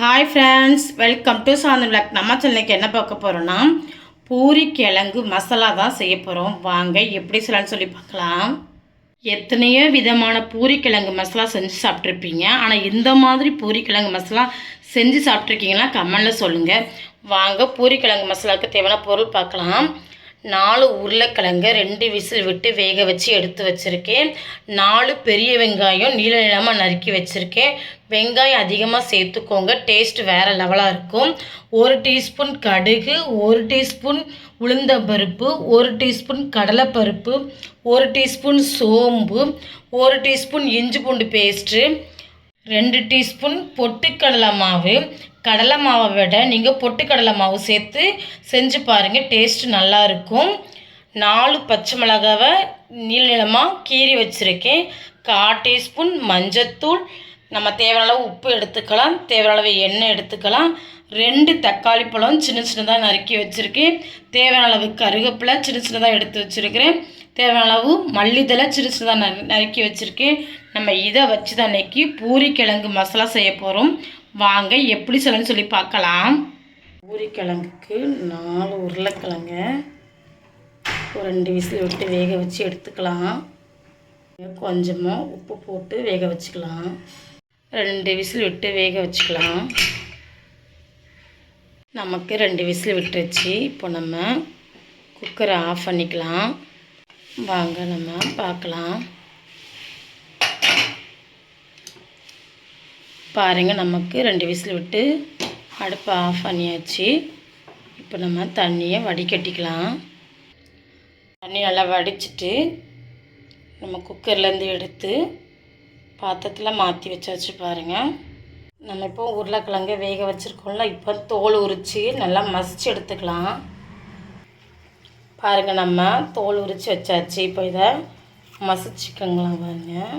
Hi friends welcome to Santhan blog நம்ம சென்னைக்கு என்ன பார்க்க போகிறோன்னா பூரி கிழங்கு மசாலா தான் செய்ய போகிறோம் வாங்க எப்படி செய்யலாம்னு சொல்லி பார்க்கலாம். எத்தனையோ விதமான பூரி கிழங்கு மசாலா செஞ்சு சாப்பிட்ருப்பீங்க ஆனால் இந்த மாதிரி பூரி கிழங்கு மசாலா செஞ்சு சாப்பிட்ருக்கீங்கன்னா கமெண்டில் சொல்லுங்கள் வாங்க பூரி கிழங்கு மசாலாவுக்கு தேவையான பொருள் பார்க்கலாம். நாலு உருளைக்கிழங்கு ரெண்டு விசில் விட்டு வேக வச்சு எடுத்து வச்சுருக்கேன். நாலு பெரிய வெங்காயம் நீள நீளமாக நறுக்கி வச்சுருக்கேன். வெங்காயம் அதிகமாக சேர்த்துக்கோங்க டேஸ்ட் வேறு லெவலாக இருக்கும். ஒரு டீஸ்பூன் கடுகு ஒரு டீஸ்பூன் உளுந்தம்பருப்பு ஒரு டீஸ்பூன் கடலைப்பருப்பு ஒரு டீஸ்பூன் சோம்பு ஒரு டீஸ்பூன் இஞ்சி பூண்டு பேஸ்ட்டு ரெண்டு டீஸ்பூன் பொட்டுக்கடலை மாவு கடலை மாவை விட நீங்கள் பொட்டுக்கடலை மாவு சேர்த்து செஞ்சு பாருங்கள் டேஸ்ட் நல்லா இருக்கும். நாலு பச்சை மிளகாவை நீள நீளமாக கீறி வச்சுருக்கேன். கால் டீஸ்பூன் மஞ்சத்தூள். நம்ம தேவையான உப்பு எடுத்துக்கலாம். தேவையான அளவு எண்ணெய் எடுத்துக்கலாம். ரெண்டு தக்காளி பழம் சின்ன சின்னதாக நறுக்கி வச்சுருக்கேன். தேவையான அளவு கருவேப்பிலை சின்ன சின்னதாக எடுத்து வச்சுருக்கிறேன். தேவையான அளவு மல்லிதழை சின்ன சின்னதாக நறுக்கி வச்சுருக்கேன். நம்ம இதை வச்சு தான் அன்றைக்கி பூரி கிழங்கு மசாலா செய்ய போகிறோம் வாங்க எப்படி சொல்லணும்னு சொல்லி பார்க்கலாம். பூரி நாலு உருளைக்கிழங்க ஒரு ரெண்டு விசில் விட்டு வேக வச்சு எடுத்துக்கலாம். கொஞ்சமாக உப்பு போட்டு வேக வச்சுக்கலாம். ரெண்டு விசில் விட்டு வேக வச்சுக்கலாம். நமக்கு ரெண்டு விசில் விட்டுருச்சு. இப்போ நம்ம குக்கரை ஆஃப் பண்ணிக்கலாம். வாங்க நம்ம பார்க்கலாம். பாருங்கள் நமக்கு ரெண்டு விசில் விட்டு அடுப்பை ஆஃப் பண்ணியாச்சு. இப்போ நம்ம தண்ணியை வடிகட்டிக்கலாம். தண்ணி நல்லா வடிச்சிட்டு நம்ம குக்கர்லேருந்து எடுத்து பாத்திரத்தில் மாற்றி வச்சாச்சு பாருங்கள் நம்ம இப்போ உருளைக்கிழங்கு வேக வச்சுருக்கோம்ல இப்போ தோல் உரித்து நல்லா மசிச்சு எடுத்துக்கலாம். பாருங்கள் நம்ம தோல் உரித்து வச்சாச்சு. இப்போ இதை மசிச்சுக்கோங்களேன் பாருங்கள்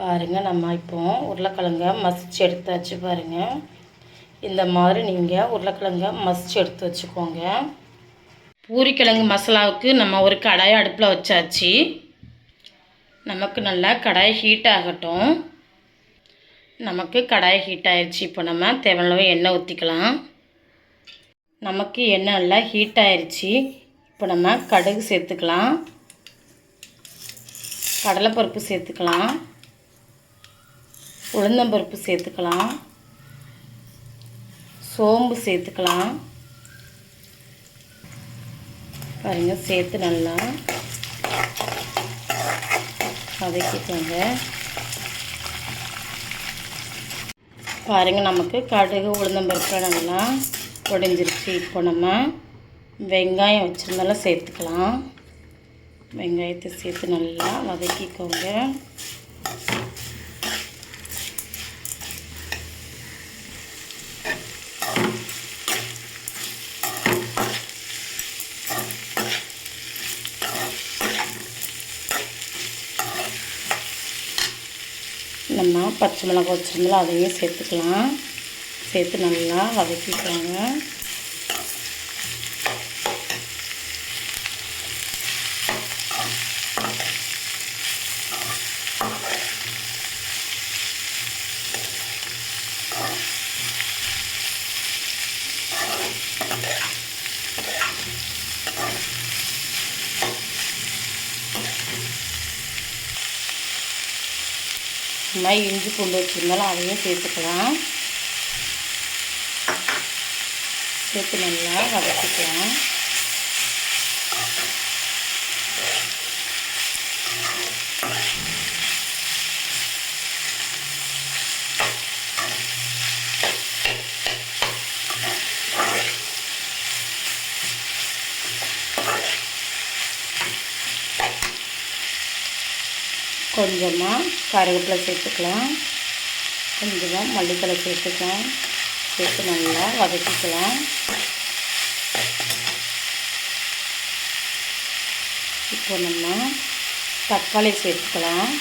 பாருங்கள் நம்ம இப்போ உருளைக்கிழங்க மசிச்சு எடுத்தாச்சு பாருங்கள் இந்த மாதிரி நீங்கள் உருளைக்கிழங்க மசிச்சு எடுத்து வச்சுக்கோங்க. பூரிக்கிழங்கு மசாலாவுக்கு நம்ம ஒரு கடாயை அடுப்பில் வச்சாச்சு. நமக்கு நல்லா கடாய் ஹீட் ஆகட்டும். நமக்கு கடாய் ஹீட் ஆயிடுச்சு இப்போ நம்ம தேவையான எண்ணெய் ஊற்றிக்கலாம் நமக்கு எண்ணெய் நல்லா ஹீட் ஆயிடுச்சு இப்போ நம்ம கடுகு சேர்த்துக்கலாம். கடலைப்பருப்பு சேர்த்துக்கலாம். உளுந்தம்பருப்பு சேர்த்துக்கலாம். சோம்பு சேர்த்துக்கலாம். பாருங்கள் சேர்த்து நல்லா வதக்கிக்கோங்க. பாருங்கள் நமக்கு கடுகு உளுந்தம்பருப்பு நல்லா உடைஞ்சிருச்சு இப்போ நம்ம வெங்காயம் வச்சுருந்தாலும் சேர்த்துக்கலாம். வெங்காயத்தை சேர்த்து நல்லா வதக்கிக்கோங்க. நம்ம பச்சை மிளகா வச்சுருந்தோம் அதையும் சேர்த்துக்கலாம். சேர்த்து நல்லா வதக்கிக்கோங்க இந்த மாதிரி இஞ்சி பூண்டு வச்சுருந்தாலும் அதையும் சேர்த்துக்கலாம். சேர்த்து நல்லா வதக்கிக்கலாம். கொஞ்சமாக கருவேப்பிலை சேர்த்துக்கலாம். கொஞ்சமாக மல்லித்தலை சேர்த்துக்கலாம். சேர்த்து நல்லா வதக்கிக்கலாம். இப்போ நம்ம தக்காளி சேர்த்துக்கலாம்.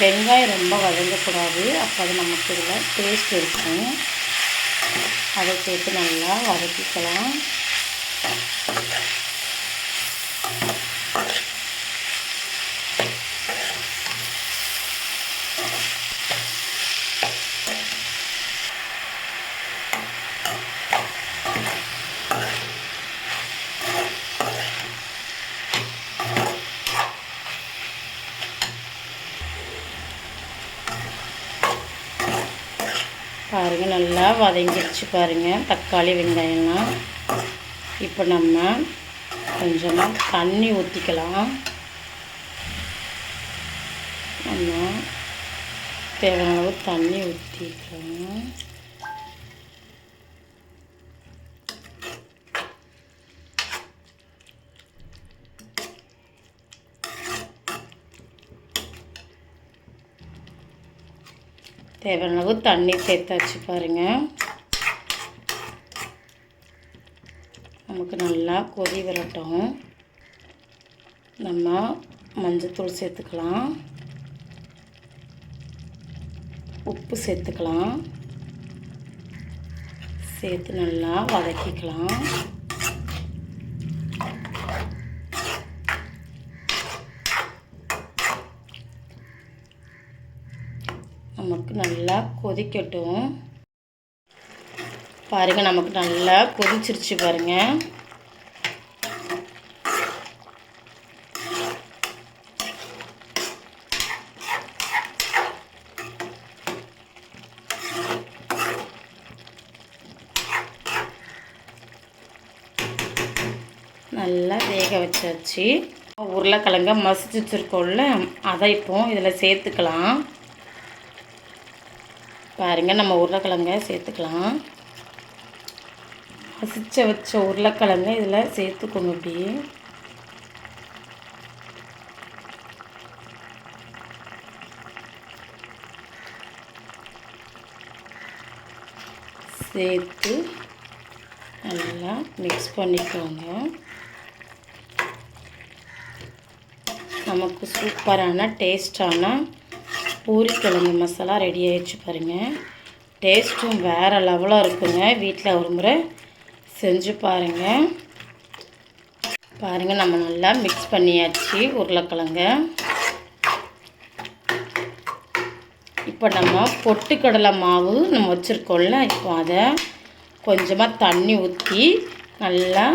வெங்காயம் ரொம்ப வதங்கக்கூடாது. அப்போ அது நமக்கு இதில் டேஸ்ட் இருக்கும். அதை சேர்த்து நல்லா வதக்கிக்கலாம் பாருங்கள் நல்லா வதங்கிடுச்சு பாருங்கள் தக்காளி வெங்காயம்லாம். இப்போ நம்ம கொஞ்சமாக தண்ணி ஊற்றிக்கலாம் நம்ம தேவையான அளவு தண்ணி ஊற்றிக்கலாம் தேவையான தண்ணி சேர்த்தாச்சு பாருங்கள் நமக்கு நல்லா கொதி வரட்டும். நம்ம மஞ்சத்தூள் சேர்த்துக்கலாம். உப்பு சேர்த்துக்கலாம். சேர்த்து நல்லா வதக்கிக்கலாம் நமக்கு நல்லா கொதிக்கட்டும். பாருங்கள் நமக்கு நல்லா கொதிச்சிருச்சு பாருங்கள் நல்லா வேக வச்சாச்சு. உருளைக்கிழங்க மசிச்சு வச்சுருக்கோம்ல அதை இப்போ இதில் சேர்த்துக்கலாம். பாருங்கள் நம்ம உருளைக்கிழங்க சேர்த்துக்கலாம். மசிச்ச வச்ச உருளைக்கிழங்க இதில் சேர்த்துக்கணும் இப்படி சேர்த்து நல்லா மிக்ஸ் பண்ணிக்கோங்க. நமக்கு சூப்பரான டேஸ்டான பூரிக்கிழங்கு மசாலா ரெடி ஆகிடுச்சு பாருங்கள் டேஸ்ட்டும் வேறு லெவலாக இருக்குங்க. வீட்டில் ஒரு முறை செஞ்சு பாருங்கள் பாருங்கள் நம்ம நல்லா மிக்ஸ் பண்ணியாச்சு உருளைக்கிழங்க. இப்போ நம்ம பொட்டுக்கடலை மாவு நம்ம வச்சுருக்கோம்ல இப்போ அதை கொஞ்சமாக தண்ணி ஊற்றி நல்லா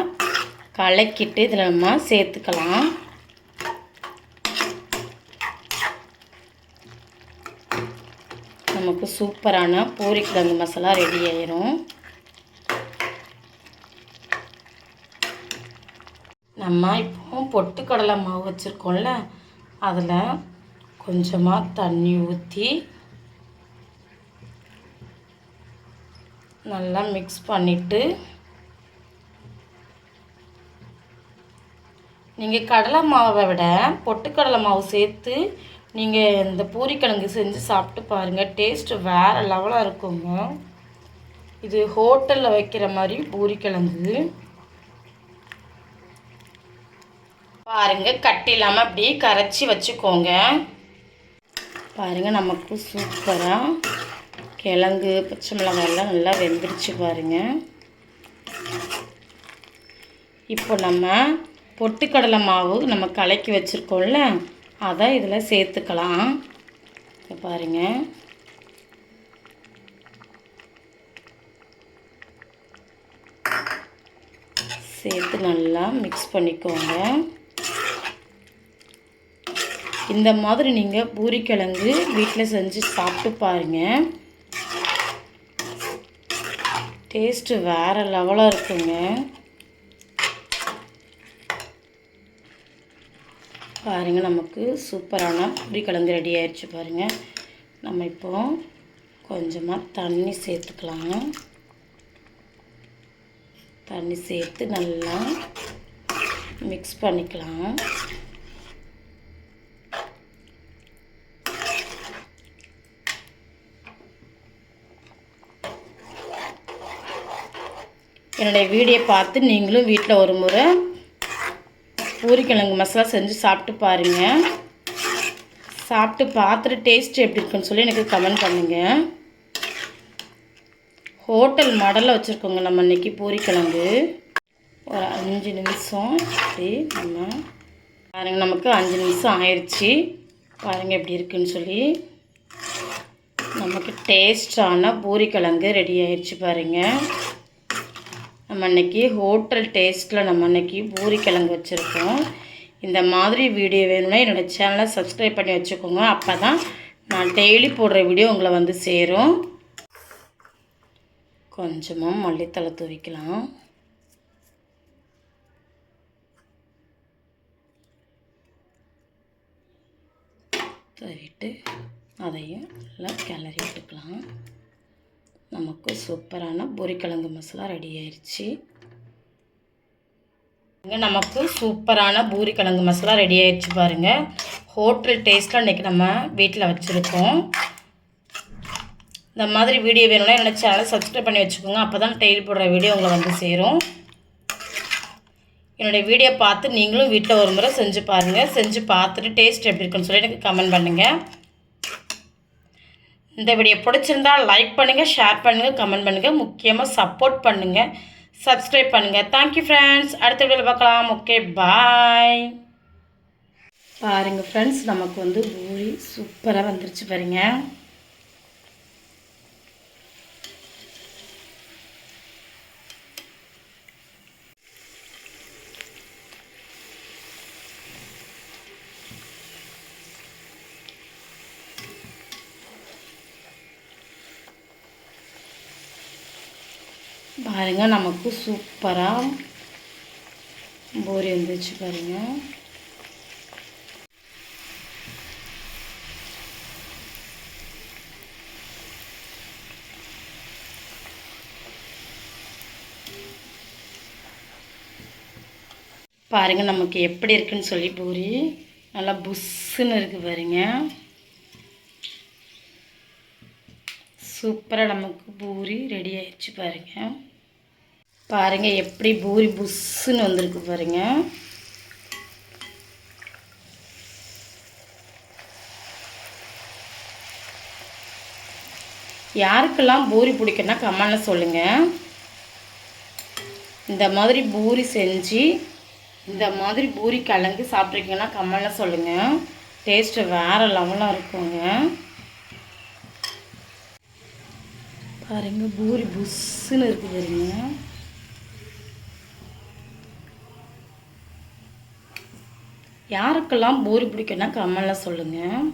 கலக்கிட்டு இதில் நம்ம சேர்த்துக்கலாம். நமக்கு சூப்பரான பூரிக்கிழங்கு மசாலா ரெடி ஆயிரும். நம்ம இப்போ பொட்டுக்கடலை மாவு வச்சுருக்கோம்ல அதில் கொஞ்சமாக தண்ணி ஊற்றி நல்லா மிக்ஸ் பண்ணிவிட்டு நீங்கள் கடலை மாவை விட பொட்டுக்கடலை மாவு சேர்த்து நீங்கள் இந்த பூரிக்கிழங்கு செஞ்சு சாப்பிட்டு பாருங்கள் டேஸ்ட்டு வேறு லெவலாக இருக்குங்க. இது ஹோட்டலில் வைக்கிற மாதிரி பூரிக்கிழங்கு பாருங்கள் கட்டி இல்லாமல் அப்படியே கரைச்சி வச்சுக்கோங்க. பாருங்கள் நமக்கு சூப்பராக கிழங்கு பச்சை மிளகாயெல்லாம் நல்லா வெந்துருச்சு பாருங்கள் இப்போ நம்ம பொட்டுக்கடலை மாவு நம்ம கலக்கி வச்சுருக்கோம்ல அதை இதில் சேர்த்துக்கலாம். இப்போ பாருங்கள் சேர்த்து நல்லா மிக்ஸ் பண்ணிக்கோங்க. இந்த மாதிரி நீங்கள் பூரிக்கிழங்கு வீட்டில் செஞ்சு சாப்பிட்டு பாருங்கள் டேஸ்ட்டு வேறு லெவலாக இருக்குங்க. பாருங்கள் நமக்கு சூப்பரான பூரிக்கிழங்கு ரெடி ஆயிடுச்சு பாருங்கள் நம்ம இப்போ கொஞ்சமாக தண்ணி சேர்த்துக்கலாம் தண்ணி சேர்த்து நல்லா மிக்ஸ் பண்ணிக்கலாம். என்னுடைய வீடியோ பார்த்து நீங்களும் வீட்டில் ஒரு முறை பூரிக்கிழங்கு மசாலா செஞ்சு சாப்பிட்டு பாருங்கள் சாப்பிட்டு பார்த்துட்டு டேஸ்ட் எப்படி இருக்குன்னு சொல்லி எனக்கு கமெண்ட் பண்ணுங்கள் ஹோட்டல் மாடலில் வச்சுருக்கோங்க நம்ம இன்றைக்கி பூரிக்கிழங்கு. ஒரு அஞ்சு நிமிஷம். இப்படி நம்ம பாருங்கள் நமக்கு அஞ்சு நிமிஷம் ஆயிடுச்சு பாருங்கள் எப்படி இருக்குன்னு சொல்லி. நமக்கு டேஸ்டான பூரிக்கிழங்கு ரெடி ஆயிடுச்சு பாருங்கள் நம்ம இன்றைக்கி ஹோட்டல் டேஸ்ட்டில் நம்ம இன்றைக்கி பூரிக்கிழங்கு வச்சுருக்கோம். இந்த மாதிரி வீடியோ வேணும்னா என்னோடய சேனலை சப்ஸ்கிரைப் பண்ணி வச்சுக்கோங்க. அப்போ தான் நான் டெய்லி போடுற வீடியோ உங்களை வந்து சேரும். கொஞ்சமாக மல்லித்தலை தூவிக்கலாம். தூவிட்டு அதையும் நல்லா கிளறி விட்டுக்கலாம் நமக்கு சூப்பரான பொரிக்கிழங்கு மசாலா ரெடி ஆயிடுச்சு இங்கே நமக்கு சூப்பரான பூரிக்கிழங்கு மசாலா ரெடி ஆயிடுச்சு பாருங்கள் ஹோட்டல் டேஸ்ட்டில் இன்றைக்கி நம்ம வீட்டில் வச்சுருக்கோம். இந்த மாதிரி வீடியோ வேணும்னா என்னோடய சேனலை சப்ஸ்கிரைப் பண்ணி வச்சுக்கோங்க. அப்போ தான் டெய்லி போடுற வீடியோ உங்களை வந்து சேரும். என்னுடைய வீடியோ பார்த்து நீங்களும் வீட்டில் ஒரு முறை செஞ்சு பாருங்கள் செஞ்சு பார்த்துட்டு டேஸ்ட் எப்படி இருக்குன்னு சொல்லி எனக்கு கமெண்ட் பண்ணுங்கள் இந்த வீடியோ பிடிச்சிருந்தா லைக் பண்ணுங்கள் ஷேர் பண்ணுங்கள் கமெண்ட் பண்ணுங்கள் முக்கியமாக சப்போர்ட் பண்ணுங்கள் சப்ஸ்கிரைப் பண்ணுங்கள் தேங்க்யூ ஃப்ரெண்ட்ஸ் அடுத்த வீடியோவில் பார்க்கலாம். ஓகே பாய் பாருங்கள் ஃப்ரெண்ட்ஸ் நமக்கு வந்து பூரி சூப்பராக வந்துருச்சு பாருங்கள் பாருங்க நமக்கு சூப்பராக பூரி வந்துச்சு பாருங்க. பாருங்க நமக்கு எப்படி இருக்குன்னு சொல்லி பூரி. நல்லா புஷ்ஷுன்னு இருக்கு பாருங்க. சூப்பராக நமக்கு பூரி ரெடி ஆயிடுச்சு பாருங்கள் பாருங்க எப்படி பூரி புஷ்ஷுன்னு வந்திருக்கு பாருங்க. யாருக்கெல்லாம் பூரி பிடிக்குன்னா கமெண்டில் சொல்லுங்கள் இந்த மாதிரி பூரி செஞ்சு இந்த மாதிரி பூரி கலந்து சாப்பிட்ருக்கீங்கன்னா கமெண்டில் சொல்லுங்கள் டேஸ்ட்டு வேறு லெவலாக இருக்குங்க. பாருங்கள் பூரி புஷ்ஷுன்னு இருக்குது பாருங்க. யாருக்கெல்லாம் பூரி பிடிக்குன்னா கமெண்டில் சொல்லுங்கள்